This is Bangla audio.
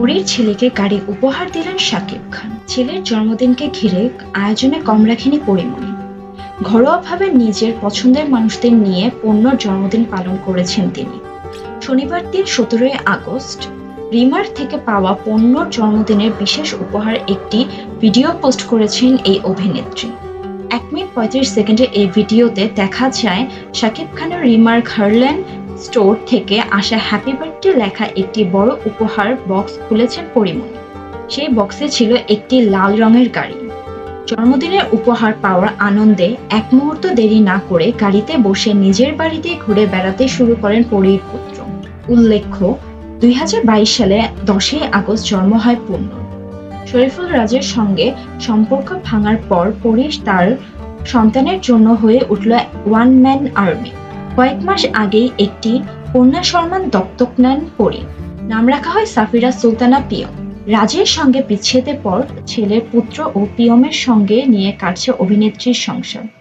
পরীর ছেলেকে গাড়ি উপহার দিলেন শাকিব খান। ছেলের জন্মদিনকে ঘিরে আয়োজনে কম রাখেনি পরিমণি। ঘরোয়াভাবে নিজের পছন্দের মানুষদের নিয়ে পূর্ণর জন্মদিন পালন করেছেন তিনি। শনিবার দিন সতেরোই আগস্ট, রিমার থেকে পাওয়া পণ্যর জন্মদিনের বিশেষ উপহার একটি ভিডিও পোস্ট করেছেন এই অভিনেত্রী। এক মিনিট পঁয়ত্রিশ সেকেন্ডের এই ভিডিওতে দেখা যায় শাকিব খানের রিমার ঘারল্যান্ড স্টোর থেকে আসা হ্যাপি বার্থডে লেখা একটি বড় উপহার বক্স খুলেছেন পরিমণি সেই বক্সে ছিল একটি লাল রঙের গাড়ি। জন্মদিনের উপহার পাওয়ার আনন্দে এক মুহূর্ত দেরি না করে গাড়িতে বসে নিজের বাড়িতে ঘুরে বেড়াতে শুরু করেন পরীর পুত্র। উল্লেখ্য, দুই হাজার বাইশ সালে দশই আগস্ট জন্ম হয় পূর্ণ। শরীফুল রাজের সঙ্গে সম্পর্ক ভাঙার পর পরীর তার সন্তানের জন্য হয়ে উঠল ওয়ান ম্যান আর্মি কয়েক মাস আগেই একটি কন্যা সম্মান দত্তক নেন পরী নাম রাখা হয় সাফিরা সুলতানা পিয়ম। রাজের সঙ্গে বিচ্ছেদের পর ছেলের পুত্র ও পিয়মের সঙ্গে নিয়ে কাটছে অভিনেত্রীর সংসার।